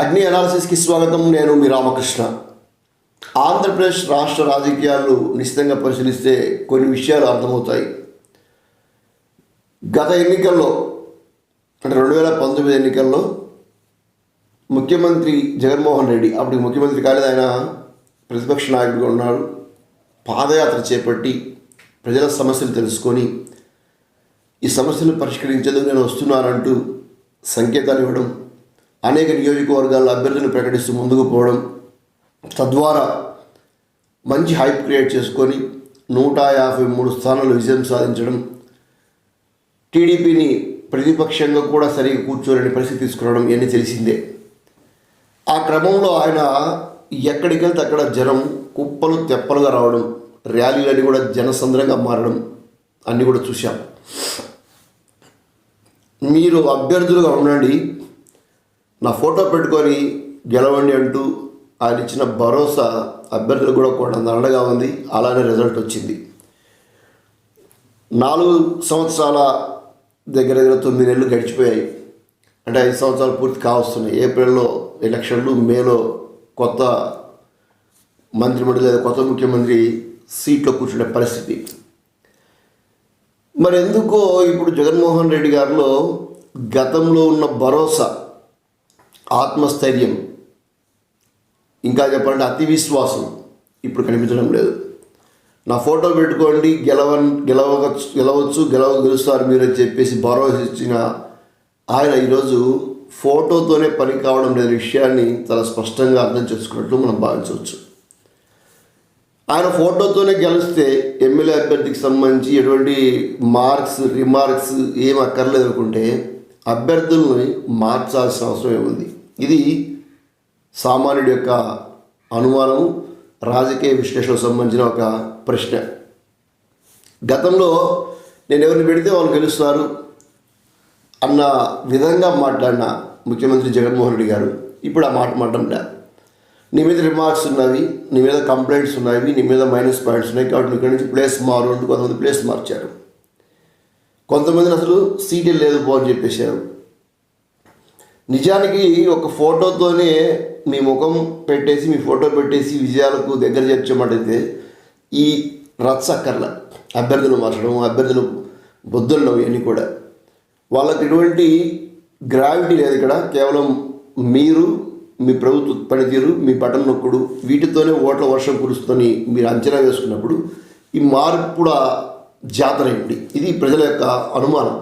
అగ్ని అనాలసిస్కి స్వాగతం నేను మీ రామకృష్ణ. ఆంధ్రప్రదేశ్ రాష్ట్ర రాజకీయాలు నిశ్చితంగా పరిశీలిస్తే కొన్ని విషయాలు అర్థమవుతాయి. గత ఎన్నికల్లో అంటే రెండు వేల పంతొమ్మిది ఎన్నికల్లో ముఖ్యమంత్రి జగన్మోహన్ రెడ్డి అప్పుడు ముఖ్యమంత్రి కాలేదు ఆయన ప్రతిపక్ష నాయకుడిగా ఉన్నాడు. పాదయాత్ర చేపట్టి ప్రజల సమస్యలు తెలుసుకొని ఈ సమస్యలు పరిష్కరించేందుకు నేను వస్తున్నానంటూ సంకేతాలు ఇవ్వడం అనేక నియోజకవర్గాల అభ్యర్థులను ప్రకటిస్తూ ముందుకు పోవడం తద్వారా మంచి హైప్ క్రియేట్ చేసుకొని నూట యాభై మూడు స్థానాలు విజయం సాధించడం టీడీపీని ప్రతిపక్షంగా కూడా సరిగా కూర్చోలేని పరిస్థితి తీసుకురావడం ఇవన్నీ తెలిసిందే. ఆ క్రమంలో ఆయన ఎక్కడికి వెళ్తే అక్కడ జనం కుప్పలు తెప్పలుగా రావడం ర్యాలీలన్నీ కూడా జనసంద్రంగా మారడం అన్నీ కూడా చూశాం. మీరు అభ్యర్థులుగా ఉండండి నా ఫోటో పెట్టుకొని గెలవండి అంటూ ఆయన ఇచ్చిన భరోసా అభ్యర్థులు కూడా కూడా అండగా ఉంది. అలానే రిజల్ట్ వచ్చింది. నాలుగు సంవత్సరాల దగ్గర దగ్గర తొమ్మిది నెలలు గడిచిపోయాయి. అంటే ఐదు సంవత్సరాలు పూర్తి కావస్తున్నాయి. ఏప్రిల్లో ఎలక్షన్లు మేలో కొత్త మంత్రిమండలి లేదా కొత్త ముఖ్యమంత్రి సీట్లో కూర్చునే పరిస్థితి. మరి ఎందుకో ఇప్పుడు జగన్మోహన్ రెడ్డి గారిలో గతంలో ఉన్న భరోసా ఆత్మస్థైర్యం. ఇంకా చెప్పాలంటే అతి విశ్వాసం ఇప్పుడు కనిపించడం లేదు. నా ఫోటో పెట్టుకోండి గెలవ గెలవచ్చు గెలవచ్చు గెలవ గెలుస్తారు మీరు అని చెప్పేసి భరోసా ఇచ్చిన ఆయన ఈరోజు ఫోటోతోనే పని కావడం లేని విషయాన్ని చాలా స్పష్టంగా అర్థం చేసుకున్నట్లు మనం భావించవచ్చు. ఆయన ఫోటోతోనే గెలిస్తే ఎమ్మెల్యే అభ్యర్థికి సంబంధించి ఎటువంటి మార్క్స్ రిమార్క్స్ ఏం అక్కర్లేదు అనుకుంటే అభ్యర్థుల్ని మార్చాల్సిన అవసరం ఏముంది ఇది సామాన్యుడి యొక్క అనుమానం రాజకీయ విశ్లేషణకు సంబంధించిన ఒక ప్రశ్న. గతంలో నేను ఎవరిని పెడితే వాళ్ళు గెలుస్తారు అన్న విధంగా మాట్లాడిన ముఖ్యమంత్రి జగన్మోహన్ రెడ్డి గారు ఇప్పుడు ఆ మాట మాట్లాడడం నీ మీద రిమార్క్స్ ఉన్నవి నీ మీద కంప్లైంట్స్ ఉన్నవి నీ మీద మైనస్ పాయింట్స్ ఉన్నాయి కాబట్టి ఇక్కడ నుంచి ప్లేస్ మారు అంటూ కొంతమంది ప్లేస్ మార్చారు. కొంతమందిని అసలు సీటే లేదు బాగు అని చెప్పేశారు. నిజానికి ఒక ఫోటోతోనే మీ ముఖం పెట్టేసి మీ ఫోటో పెట్టేసి విజయాలకు దగ్గర చేర్చమంటే ఈ రచ్చ అభ్యర్థులు మార్చడం అభ్యర్థులు బొద్దులు ఇవన్నీ కూడా. వాళ్ళకి ఎటువంటి గ్రావిటీ లేదు ఇక్కడ. కేవలం మీరు మీ ప్రభుత్వ పనితీరు మీ బటన్ నొక్కుడు వీటితోనే ఓట్ల వర్షం కురుస్తుందని మీరు అంచనా వేసుకున్నప్పుడు ఈ మార్పు కూడా ఏంటి ఇది ప్రజల యొక్క అనుమానం.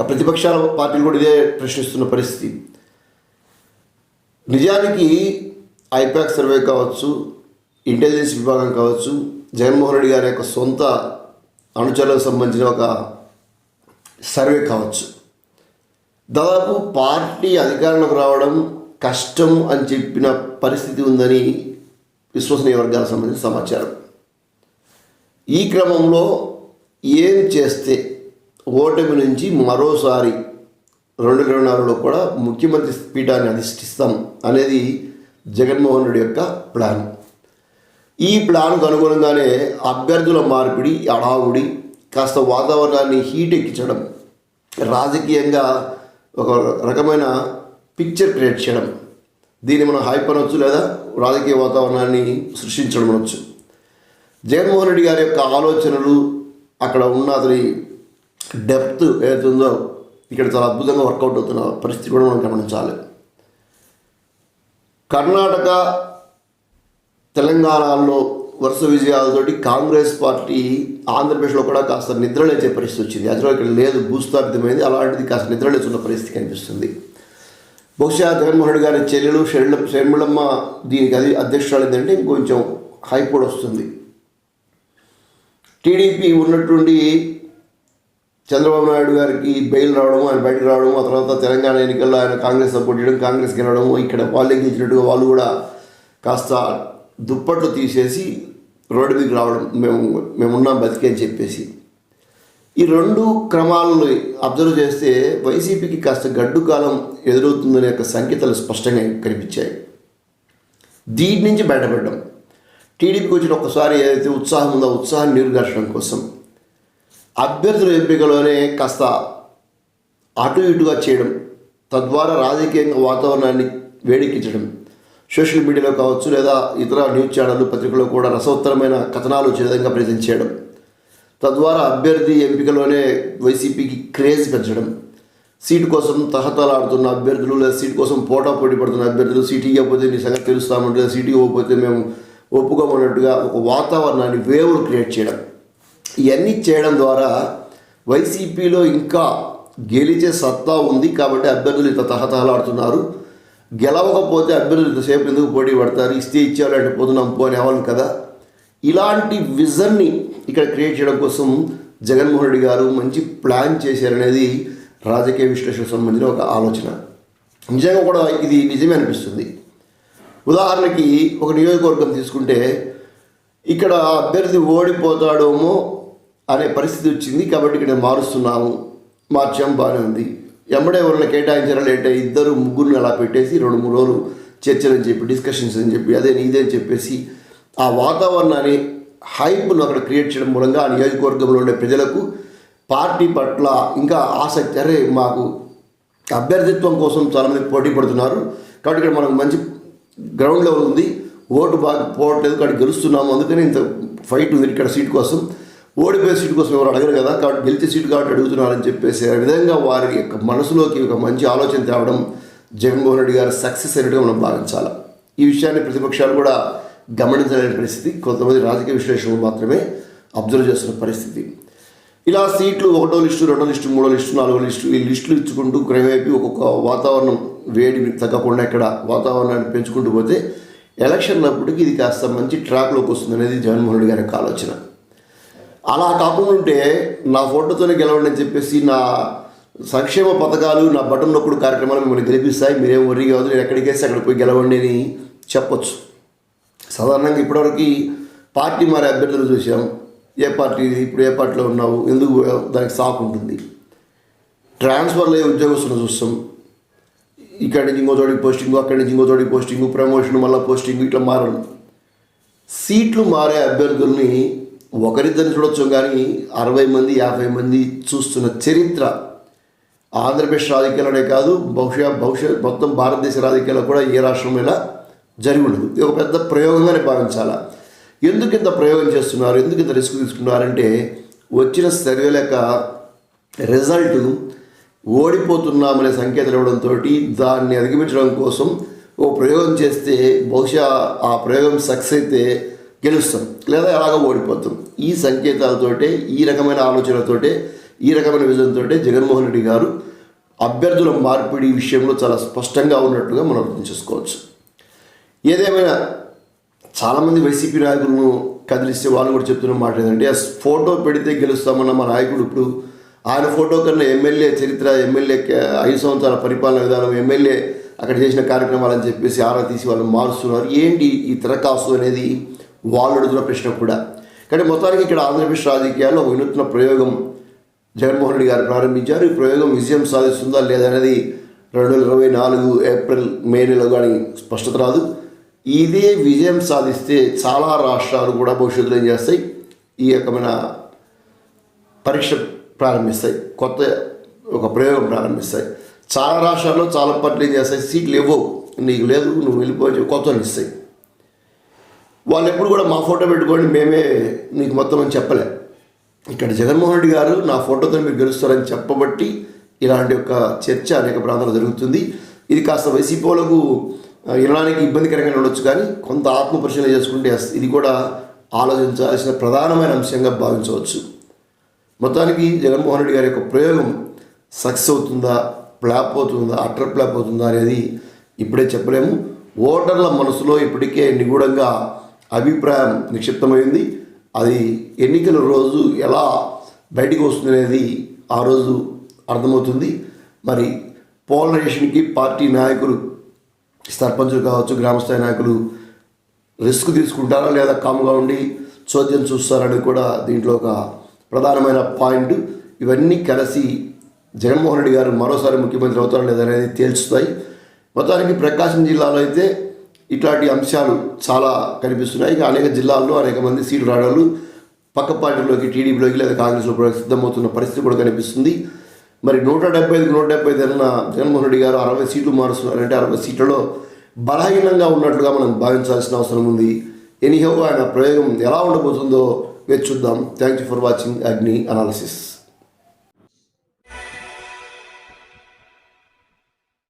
ఆ ప్రతిపక్షాల పార్టీలు కూడా ఇదే ప్రశ్నిస్తున్న పరిస్థితి. నిజానికి ఐపాక్ సర్వే కావచ్చు ఇంటెలిజెన్స్ విభాగం కావచ్చు జగన్మోహన్ రెడ్డి గారి యొక్క సొంత అనుచరులకు సంబంధించిన ఒక సర్వే కావచ్చు. దాదాపు పార్టీ అధికారంలోకి రావడం కష్టం అని చెప్పిన పరిస్థితి ఉందని విశ్వసనీయ వర్గాలకు సంబంధించిన సమాచారం. ఈ క్రమంలో ఏం చేస్తే ఓటమి నుంచి మరోసారి రెండు ఇరవై నాలుగులో కూడా ముఖ్యమంత్రి పీఠాన్ని అధిష్ఠిస్తాం అనేది జగన్మోహన్ రెడ్డి యొక్క ప్లాన్. ఈ ప్లాన్కు అనుగుణంగానే అభ్యర్థుల మార్పిడి అడావుడి కాస్త వాతావరణాన్ని హీట్ ఎక్కించడం రాజకీయంగా ఒక రకమైన పిక్చర్ క్రియేట్ చేయడం దీన్ని మనం హైప్ అనొచ్చు లేదా రాజకీయ వాతావరణాన్ని సృష్టించడం అనొచ్చు. జగన్మోహన్ రెడ్డి గారి యొక్క ఆలోచనలు అక్కడ ఉన్న అతని డెప్త్ ఏదైతుందో ఉందో ఇక్కడ చాలా అద్భుతంగా వర్కౌట్ అవుతున్న పరిస్థితి కూడా మనం గమనించాలి. కర్ణాటక తెలంగాణలో వరుస విజయాలతోటి కాంగ్రెస్ పార్టీ ఆంధ్రప్రదేశ్లో కూడా కాస్త నిద్రలేచే పరిస్థితి వచ్చింది. అసలు ఇక్కడ లేదు భూస్థాపితమైంది అలాంటిది కాస్త నిద్రలేచున్న పరిస్థితి కనిపిస్తుంది. బహుశా జగన్మోహన్ రెడ్డి గారి చెల్లెలు షర్మిల షర్మిళమ్మ దీనికి అది అధ్యక్షురాలు ఏంటంటే ఇంకొంచెం హైప్ వస్తుంది. టీడీపీ ఉన్నట్టుండి చంద్రబాబు నాయుడు గారికి బెయిల్ రావడం ఆయన బయటకు రావడం ఆ తర్వాత తెలంగాణ ఎన్నికల్లో ఆయన కాంగ్రెస్ సపోర్ట్ చేయడం కాంగ్రెస్ గెలవడం ఇక్కడ వాళ్ళు గెలిచినట్టుగా వాళ్ళు కూడా కాస్త దుప్పట్లు తీసేసి రోడ్డు మీదకి రావడం మేము మేమున్నాం బతికే అని చెప్పేసి. ఈ రెండు క్రమాలను అబ్జర్వ్ చేస్తే వైసీపీకి కాస్త గడ్డు కాలం ఎదురవుతుందనే యొక్క సంకేతాలు స్పష్టంగా కనిపించాయి. దీని నుంచి బయటపడ్డాం. టీడీపీకి వచ్చిన ఒక్కసారి ఏదైతే ఉత్సాహం ఉందో ఉత్సాహం ఉత్సాహాన్ని కోసం అభ్యర్థుల ఎంపికలోనే కాస్త అటు ఇటుగా చేయడం తద్వారా రాజకీయంగా వాతావరణాన్ని వేడెక్కించడం సోషల్ మీడియాలో కావచ్చు లేదా ఇతర న్యూస్ ఛానళ్ళు పత్రికల్లో కూడా రసోత్తరమైన కథనాలు వచ్చే విధంగా ప్రజెంట్ చేయడం తద్వారా అభ్యర్థి ఎంపికలోనే వైసీపీకి క్రేజ్ పెంచడం సీటు కోసం తహతలాడుతున్న అభ్యర్థులు లేదా సీటు కోసం పోటా పోటీ పడుతున్న అభ్యర్థులు సీటు ఇవ్వకపోతే నీ సంగతి తెలుస్తామంటే సీటు ఇవ్వకపోతే మేము ఒప్పుకోమన్నట్టుగా ఒక వాతావరణాన్ని వేవులు క్రియేట్ చేయడం. ఇవన్నీ చేయడం ద్వారా వైసీపీలో ఇంకా గెలిచే సత్తా ఉంది కాబట్టి అభ్యర్థులు ఇంత తహతహలాడుతున్నారు. గెలవకపోతే అభ్యర్థులు ఇంతసేపు ఎందుకు పోటీ పడతారు? ఇస్తే ఇచ్చేవాళ్ళంటే పొద్దున పోని అవ్వాలి కదా. ఇలాంటి విజన్ని ఇక్కడ క్రియేట్ చేయడం కోసం జగన్మోహన్ రెడ్డి గారు మంచి ప్లాన్ చేశారనేది రాజకీయ విశ్లేషణకు సంబంధించిన ఒక ఆలోచన. నిజంగా కూడా ఇది నిజమే అనిపిస్తుంది. ఉదాహరణకి ఒక నియోజకవర్గం తీసుకుంటే ఇక్కడ అభ్యర్థి ఓడిపోతాడేమో అనే పరిస్థితి వచ్చింది కాబట్టి ఇక్కడ మారుస్తున్నాము మార్చాం బాగానే ఉంది. ఎమ్మడే ఎవరిని కేటాయించారా లేటే ఇద్దరు ముగ్గురిని అలా పెట్టేసి రెండు మూడు రోజులు చర్చలు అని చెప్పి డిస్కషన్స్ అని చెప్పి అదే నీదే అని చెప్పేసి ఆ వాతావరణాన్ని హైప్ను అక్కడ క్రియేట్ చేయడం మూలంగా ఆ నియోజకవర్గంలో ఉండే ప్రజలకు పార్టీ పట్ల ఇంకా ఆసక్తి అరే మాకు అభ్యర్థిత్వం కోసం చాలామంది పోటీ పడుతున్నారు. కాబట్టి ఇక్కడ మనకు మంచి గ్రౌండ్లో ఉంది. ఓటు బాగా పోవట్లేదు. కాబట్టి గెలుస్తున్నాము. అందుకని ఇంత ఫైట్ ఉంది. ఇక్కడ సీట్ కోసం. ఓడిపోయే సీట్ కోసం ఎవరు అడగరు కదా. కాబట్టి గెలిచే సీటు కాబట్టి అడుగుతున్నారని చెప్పేసి ఆ విధంగా వారి యొక్క మనసులోకి ఒక మంచి ఆలోచన తేవడం జగన్మోహన్ రెడ్డి గారు సక్సెస్ అయినట్టుగా మనం భావించాలి. ఈ విషయాన్ని ప్రతిపక్షాలు కూడా గమనించలేని పరిస్థితి. కొంతమంది రాజకీయ విశ్లేషకులు మాత్రమే అబ్జర్వ్ చేస్తున్న పరిస్థితి. ఇలా సీట్లు ఒకటో లిస్టు రెండో లిస్టు మూడో లిస్టు నాలుగో లిస్టు ఈ లిస్టులు ఇచ్చుకుంటూ క్రమేపీ ఒక్కొక్క వాతావరణం వేడి తగ్గకుండా ఇక్కడ వాతావరణాన్ని పెంచుకుంటూ పోతే ఎలక్షన్లప్పటికి ఇది కాస్త మంచి ట్రాక్లోకి వస్తుంది అనేది జగన్మోహన్ రెడ్డి గారి యొక్క ఆలోచన. అలా కాకుండా ఉంటే నా ఫోటోతోనే గెలవండి అని చెప్పేసి నా సంక్షేమ పథకాలు నా బటన్ నొప్పుడు కార్యక్రమాలు మిమ్మల్ని గెలిపిస్తాయి. మీరేం వరి కాదు నేను ఎక్కడికి వేస్తే అక్కడ పోయి గెలవండి అని చెప్పొచ్చు. సాధారణంగా ఇప్పటివరకు పార్టీ మారే అభ్యర్థులు చూసాం. ఏ పార్టీ ఇప్పుడు ఏ పార్టీలో ఉన్నావు? ఎందుకు దానికి సాకు ఉంటుంది? ట్రాన్స్ఫర్లో అయ్యే ఉద్యోగస్తులను చూస్తాం? ఇక్కడి నుంచి ఇంకో చోటికి పోస్టింగ్ అక్కడి నుంచి ఇంకో చోటికి పోస్టింగ్ ప్రమోషన్ మళ్ళీ పోస్టింగ్ ఇట్లా మారడం. సీట్లు మారే అభ్యర్థుల్ని ఒకరిద్దరిని చూడొచ్చు కానీ అరవై మంది యాభై మంది చూస్తున్న చరిత్ర ఆంధ్రప్రదేశ్ రాజకీయాలనే కాదు బహుశా బహుశా మొత్తం భారతదేశ రాజకీయాల్లో కూడా ఏ రాష్ట్రంలో ఇలా జరిగి ఉండదు. ఇది ఒక పెద్ద ప్రయోగంగానే భావించాలా? ఎందుకు ఇంత ప్రయోగం చేస్తున్నారు? ఎందుకు ఇంత రిస్క్ తీసుకున్నారంటే వచ్చిన సర్వేల యొక్క రిజల్ట్ ఓడిపోతున్నామనే సంకేతం ఇవ్వడంతో దాన్ని అధిగమించడం కోసం ఓ ప్రయోగం చేస్తే బహుశా ఆ ప్రయోగం సక్సెస్ అయితే గెలుస్తాం. లేదా ఎలాగో ఓడిపోతాం. ఈ సంకేతాలతోటే ఈ రకమైన ఆలోచనలతోటే ఈ రకమైన విజయంతో జగన్మోహన్ రెడ్డి గారు అభ్యర్థుల మార్పిడి విషయంలో చాలా స్పష్టంగా ఉన్నట్టుగా మనం అర్థం చేసుకోవచ్చు. ఏదేమైనా చాలామంది వైసీపీ నాయకులను కదిలిస్తే వాళ్ళు కూడా చెప్తున్న మాట ఏంటంటే ఫోటో పెడితే గెలుస్తామన్న మా నాయకుడు ఇప్పుడు ఆయన ఫోటో కన్నా ఎమ్మెల్యే చరిత్ర ఎమ్మెల్యే ఐదు సంవత్సరాల పరిపాలన విధానం ఎమ్మెల్యే అక్కడ చేసిన కార్యక్రమాలని చెప్పేసి ఆరా తీసి వాళ్ళు మారుస్తున్నారు. ఏంటి ఈ తిరకాసు అనేది? వాళ్ళు అడుగుతున్న ప్రశ్న కూడా. కానీ మొత్తానికి ఇక్కడ ఆంధ్రప్రదేశ్ రాజకీయాల్లో ఒక వినూత్న ప్రయోగం జగన్మోహన్ రెడ్డి గారు ప్రారంభించారు. ఈ ప్రయోగం విజయం సాధిస్తుందా లేదనేది రెండు వేల ఇరవై నాలుగు ఏప్రిల్ మే నెలలో కానీ స్పష్టత రాదు. ఇదే విజయం సాధిస్తే చాలా రాష్ట్రాలు కూడా భవిష్యత్తులో ఏం చేస్తాయి? ఈ రకమైన పరీక్ష ప్రారంభిస్తాయి. కొత్త ఒక ప్రయోగం ప్రారంభిస్తాయి. చాలా రాష్ట్రాల్లో చాలా పార్టీలు ఏం చేస్తాయి? సీట్లు ఇవ్వవు. నీకు లేదు నువ్వు వెళ్ళిపోయి కొత్త ఇస్తాయి. వాళ్ళు ఎప్పుడు కూడా మా ఫోటో పెట్టుకోండి మేమే నీకు మొత్తం అని చెప్పలే. ఇక్కడ జగన్మోహన్ రెడ్డి గారు నా ఫోటోతో మీరు గెలుస్తారని చెప్పబట్టి ఇలాంటి ఒక చర్చ అనేక ప్రాంతాల్లో జరుగుతుంది. ఇది కాస్త వైసీపీ వినడానికి ఇబ్బందికరంగా ఉండొచ్చు కానీ కొంత ఆత్మ పరిశీలన చేసుకుంటే ఇది కూడా ఆలోచించాల్సిన ప్రధానమైన అంశంగా భావించవచ్చు. మొత్తానికి జగన్మోహన్ రెడ్డి గారి యొక్క ప్రయోగం సక్సెస్ అవుతుందా ఫ్లాప్ అవుతుందా అటర్ ఫ్లాప్ అవుతుందా అనేది ఇప్పుడే చెప్పలేము. ఓటర్ల మనసులో ఇప్పటికే నిగూఢంగా అభిప్రాయం నిక్షిప్తమైంది. అది ఎన్నికల రోజు ఎలా బయటికి వస్తుంది అనేది ఆ రోజు అర్థమవుతుంది. మరి పోలరైజేషన్కి పార్టీ నాయకులు సర్పంచులు కావచ్చు గ్రామస్థాయి నాయకులు రిస్క్ తీసుకుంటారా లేదా కామ్గా ఉండి చోద్యం చూస్తారని కూడా దీంట్లో ఒక ప్రధానమైన పాయింట్. ఇవన్నీ కలిసి జగన్మోహన్ రెడ్డి గారు మరోసారి ముఖ్యమంత్రి అవుతారా లేదనేది తేల్చుతాయి. మొత్తానికి ప్రకాశం జిల్లాలో అయితే ఇట్లాంటి అంశాలు చాలా కనిపిస్తున్నాయి. ఇక అనేక జిల్లాల్లో అనేక మంది సీట్లు రావడాలు పక్క పార్టీలోకి టీడీపీలోకి లేదా కాంగ్రెస్లో సిద్ధమవుతున్న పరిస్థితి కూడా కనిపిస్తుంది. మరి నూట డెబ్బై ఐదు నూట డెబ్బై ఐదు వెళ్ళిన జగన్మోహన్ రెడ్డి గారు అరవై సీట్లు మారుస్తున్నారంటే అరవై సీట్లలో బలహీనంగా ఉన్నట్లుగా మనం భావించాల్సిన అవసరం ఉంది. ఎనీహో ఆయన ప్రయోగం ఎలా ఉండబోతుందో వేచి చూద్దాం. Thank you for watching Agni analysis.